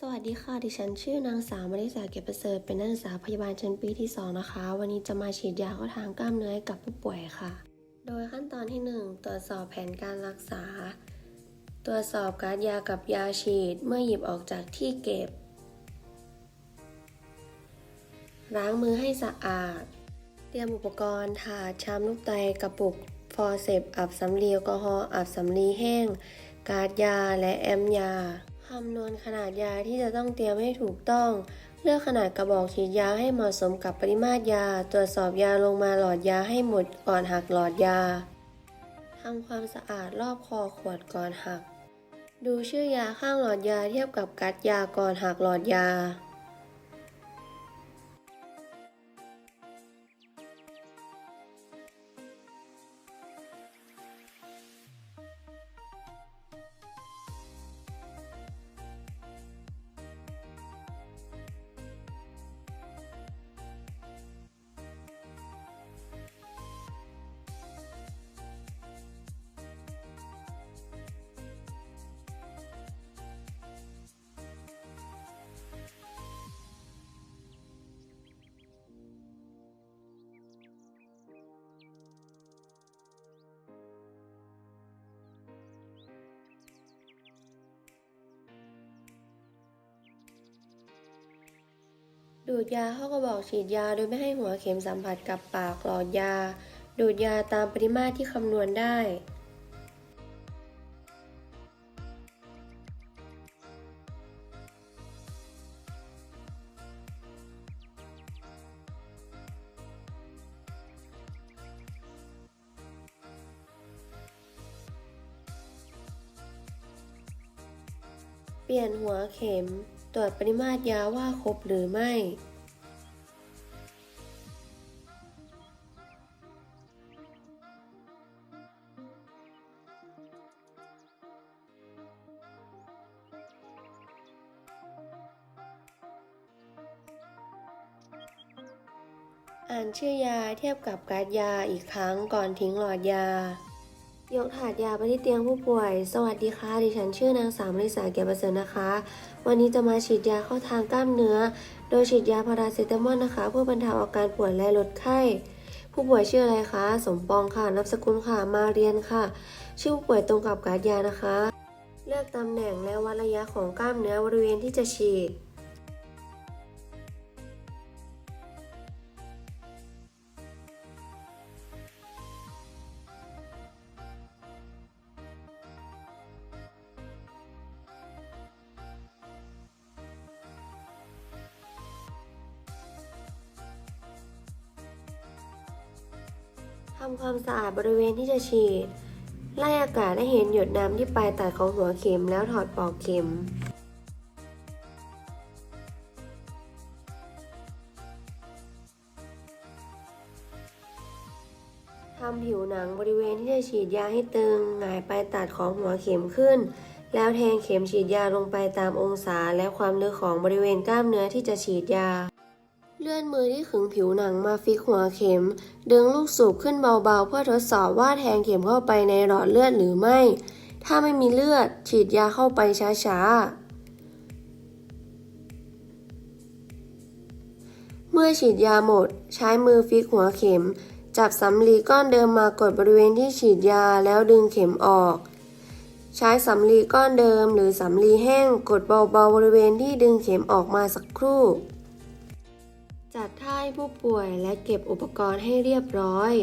สวัสดีค่ะ ดิฉันชื่อนางสาวมาริสาเก็บประเสริฐ เป็นนักศึกษาพยาบาลชั้นปีที่ 2 นะคะ วันนี้จะมาฉีดยาเข้าทางกล้ามเนื้อให้กับผู้ป่วยค่ะ โดยขั้นตอนที่ 1 ตรวจสอบแผนการรักษา ตรวจสอบการยากับยาฉีดเมื่อหยิบออกจากที่เก็บ ล้างมือให้สะอาด เตรียมอุปกรณ์ถาดชามลูกไตกระปุก ฟอร์เซปอับสำลีแอลกอฮอล์อับสำลีแห้ง การ์ดยาและแอมยา คำนวณขนาดยาที่จะต้องเตรียมให้ถูกต้อง เลือกขนาดกระบอกฉีดยาให้เหมาะสมกับปริมาตรยา ตรวจสอบยาลงมาหลอดยาให้หมดก่อนหักหลอดยาทำความสะอาดรอบคอขวดก่อนหัก ดูชื่อยาข้างหลอดยาเทียบกับกัดยาก่อนหักหลอดยา ดูดยาเข้ากระบอกฉีดยาโดยไม่ให้หัวเข็มสัมผัสกับปากหลอดยา ดูดยาตามปริมาตรที่คำนวณได้ เปลี่ยนหัวเข็ม ตรวจปริมาตรยาว่าครบหรือไม่ อ่านชื่อยาเทียบกับการ์ดยาอีกครั้งก่อนทิ้งหลอดยา ยกถาดยาไปที่เตียงผู้ป่วย สวัสดีค่ะ ดิฉันชื่อนางสาวมริสาเกียรติประเสริฐนะคะ วันนี้จะมาฉีดยาเข้าทางกล้ามเนื้อ โดยฉีดยาพาราเซตามอลนะคะ เพื่อบรรเทาอาการปวดและลดไข้ ผู้ป่วยชื่ออะไรคะ สมปองค่ะ นามสกุลค่ะ มาเรียนค่ะ ชื่อผู้ป่วยตรงกับการ์ดยานะคะ เลือกตำแหน่งและวัดระยะของกล้ามเนื้อบริเวณที่จะฉีดำความสะอาดบริเวณที่จะฉีด ไล่อากาศให้เห็นหยดน้ำที่ปลายตัดของหัวเข็มแล้วถอดปลอกเข็มทำผิวหนังบริเวณที่จะฉีดยาให้ตึง หงายปลายตัดของหัวเข็มขึ้น แล้วแทงเข็มฉีดยาลงไปตามองศาและความลึกของบริเวณกล้ามเนื้อที่จะฉีดยา เลื่อนมือที่ขึงผิวหนังมาฟิกหัวเข็ม ดึงลูกสูบขึ้นเบาๆ เพื่อทดสอบว่าแทงเข็มเข้าไปในหลอดเลือดหรือไม่ ถ้าไม่มีเลือด ฉีดยาเข้าไปช้าๆ เมื่อฉีดยาหมด ใช้มือฟิกหัวเข็ม จับสำลีก้อนเดิมมากดบริเวณที่ฉีดยาแล้วดึงเข็มออก ใช้สำลีก้อนเดิมหรือสำลีแห้งกดเบาๆบริเวณที่ดึงเข็มออกมาสักครู่ จัดท่าให้ผู้ป่วยและเก็บอุปกรณ์ให้เรียบร้อย